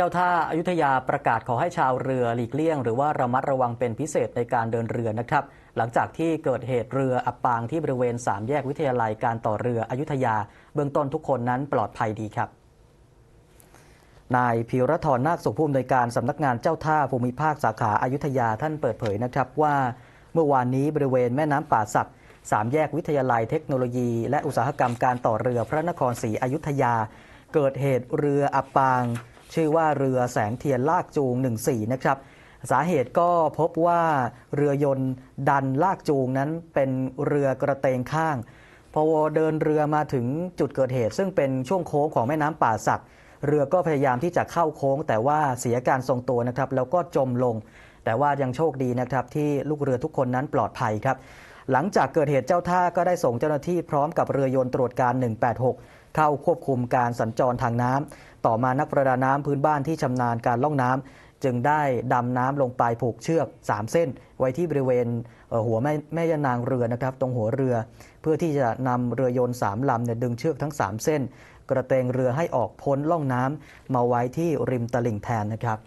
จ้าท่าอายุทยาประกาศขอให้ชาวเรือหลีกเลี่ยง หรือว่าระมัดระวังเป็นพิเศษในการเดินเรือนะครับ หลังจากที่เกิดเหตุเรืออับปางที่บริเวณสามแยกวิทยาลัยการต่อเรืออยุธยา เบื้องต้นทุกคนนั้นปลอดภัยดีครับนายพิรทรนาคสุขผู้อำนวยการสำนักงานเจ้าท่าภูมิภาคสาขาอายุทยาท่านเปิดเผยนะครับว่า เมื่อวานนี้บริเวณแม่น้ำป่าสักสามแยกวิทยาลัยเทคโนโลยี และอุตสาหกรรมการต่อเรือพระนครศรีอยุธยา เกิดเหตุเรืออับปาง ชื่อว่าเรือแสงเทียนลากจูง 14 นะครับ สาเหตุก็พบว่าเรือยนต์ดันลากจูงนั้นเป็นเรือกระเตงข้าง พอเดินเรือมาถึงจุดเกิดเหตุ ซึ่งเป็นช่วงโค้งของแม่น้ำป่าสัก เรือก็พยายามที่จะเข้าโค้ง แต่ว่าเสียการทรงตัวนะครับ แล้วก็จมลง แต่ว่ายังโชคดีนะครับที่ลูกเรือทุกคนนั้นปลอดภัยครับหลังจากเกิดเหตุเจ้าท่าก็ได้ส่งเจ้าหน้าที่พร้อมกับเรือยนต์ตรวจการ 186 เข้าควบคุมการสัญจรทางน้ำต่อมานักประดาน้ำพื้นบ้านที่ชำนาญการล่องน้ำจึงได้ดำน้ำลงไปผูกเชือก 3 เส้น ไว้ที่บริเวณหัวแม่แม่ยานางเรือนะครับ ตรงหัวเรือ เพื่อที่จะนำเรือยนต์สามลำเนี่ยดึงเชือกทั้ง 3 เส้น กระเตงเรือให้ออกพ้นล่องน้ำมาไว้ที่ริมตลิ่งแทนนะครับ